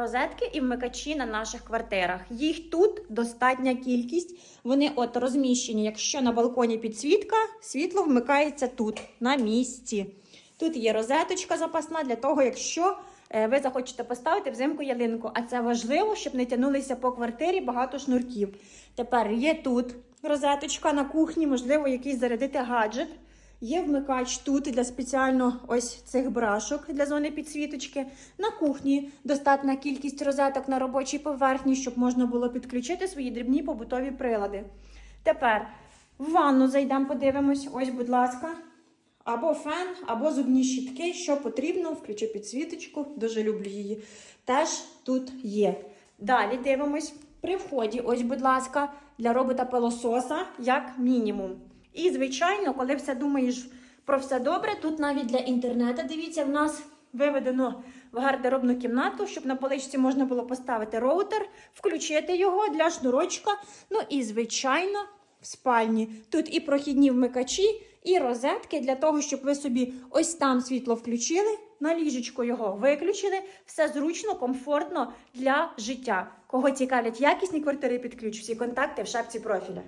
розетки і вмикачі на наших квартирах. Їх тут достатня кількість. Вони от розміщені. Якщо на балконі підсвітка, світло вмикається тут, на місці. Тут є розеточка запасна для того, якщо е, ви захочете поставити взимку ялинку. А це важливо, щоб не тягнулися по квартирі багато шнурків. Тепер є тут розеточка на кухні, можливо, якийсь зарядити гаджет. Є вмикач тут для спеціально ось цих брашок для зони підсвіточки. На кухні достатня кількість розеток на робочій поверхні, щоб можна було підключити свої дрібні побутові прилади. Тепер в ванну зайдемо, подивимось. Ось, будь ласка. Або фен, або зубні щітки, що потрібно, включу підсвіточку, дуже люблю її. Теж тут є. Далі дивимось. При вході, ось, будь ласка, для робота пилососа, як мінімум. І, звичайно, коли все думаєш про все добре, тут навіть для інтернету, дивіться, в нас виведено в гардеробну кімнату, щоб на поличці можна було поставити роутер, включити його для шнурочка. Ну і, звичайно, в спальні. Тут і прохідні вмикачі, і розетки для того, щоб ви собі ось там світло включили, на ліжечко його виключили. Все зручно, комфортно для життя. Кого цікавлять якісні квартири під ключ, всі контакти в шапці профіля.